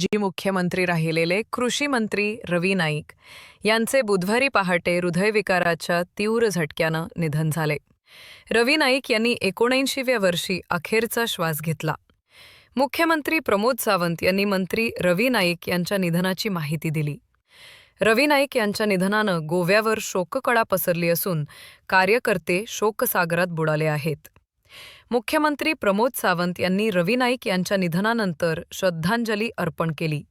माजी मुख्यमंत्री राहिलेले कृषी मंत्री रवी नाईक यांचे बुधवारी पहाटे हृदयविकाराच्या तीव्र झटक्यानं निधन झाले. रवी नाईक यांनी एकोणऐंशीव्या वर्षी अखेरचा श्वास घेतला. मुख्यमंत्री प्रमोद सावंत यांनी मंत्री रवी नाईक यांच्या निधनाची माहिती दिली. रवी नाईक यांच्या निधनानं गोव्यावर शोककळा पसरली असून कार्यकर्ते शोकसागरात बुडाले आहेत. मुख्यमंत्री प्रमोद सावंत यांनी रवी नाईक यांच्या निधनानंतर श्रद्धांजली अर्पण केली.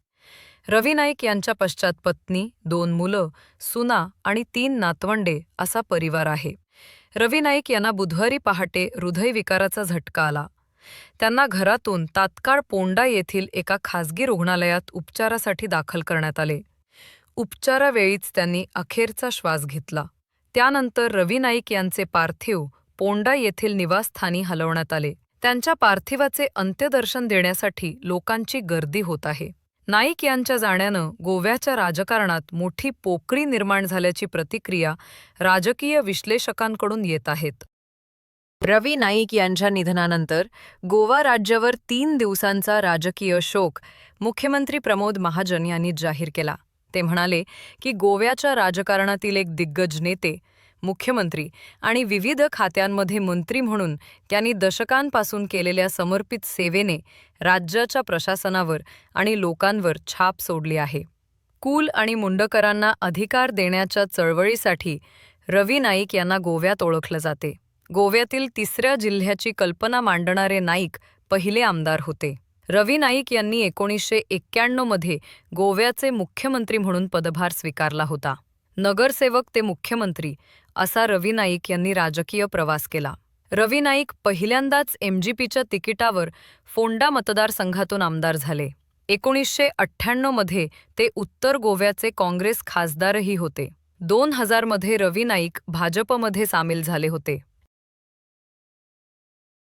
रवी नाईक यांच्या पश्चात पत्नी दोन मुलं सुना आणि तीन नातवंडे असा परिवार आहे. रवी नाईक यांना बुधवारी पहाटे हृदयविकाराचा झटका आला. त्यांना घरातून तात्काळ पोंडा येथील एका खासगी रुग्णालयात उपचारासाठी दाखल करण्यात आले. उपचारावेळीच त्यांनी अखेरचा श्वास घेतला. त्यानंतर रवी नाईक यांचे पार्थिव पोंडा येथील निवासस्थानी हलवण्यात आले. त्यांच्या पार्थिवाचे अंत्यदर्शन देण्यासाठी लोकांची गर्दी होत आहे. नाईक यांच्या जाण्यानं गोव्याच्या राजकारणात मोठी पोकळी निर्माण झाल्याची प्रतिक्रिया राजकीय विश्लेषकांकडून येत आहेत. रवी नाईक यांच्या निधनानंतर गोवा राज्यावर तीन दिवसांचा राजकीय शोक मुख्यमंत्री प्रमोद महाजन यांनी जाहीर केला. ते म्हणाले की गोव्याच्या राजकारणातील एक दिग्गज नेते मुख्यमंत्री आणि विविध खात्यांमध्ये मंत्री म्हणून त्यांनी दशकांपासून केलेल्या समर्पित सेवेने राज्याच्या प्रशासनावर आणि लोकांवर छाप सोडली आहे. कुल आणि मुंडकरांना अधिकार देण्याच्या चळवळीसाठी रवी नाईक यांना गोव्यात ओळखलं जाते. गोव्यातील तिसऱ्या जिल्ह्याची कल्पना मांडणारे नाईक पहिले आमदार होते. रवी नाईक यांनी एकोणीसशे एक्क्याण्णवमध्ये गोव्याचे मुख्यमंत्री म्हणून पदभार स्वीकारला होता. नगरसेवक ते मुख्यमंत्री असा रवी नाईक यांनी राजकीय प्रवास केला. रवी नाईक पहिल्यांदाच एमजीपीच्या तिकिटावर फोंडा मतदारसंघातून आमदार झाले. एकोणीसशे अठ्ठ्याण्णवमध्ये ते उत्तर गोव्याचे काँग्रेस खासदारही होते. दोन हजारमध्ये रवी नाईक भाजपमध्ये सामील झाले होते.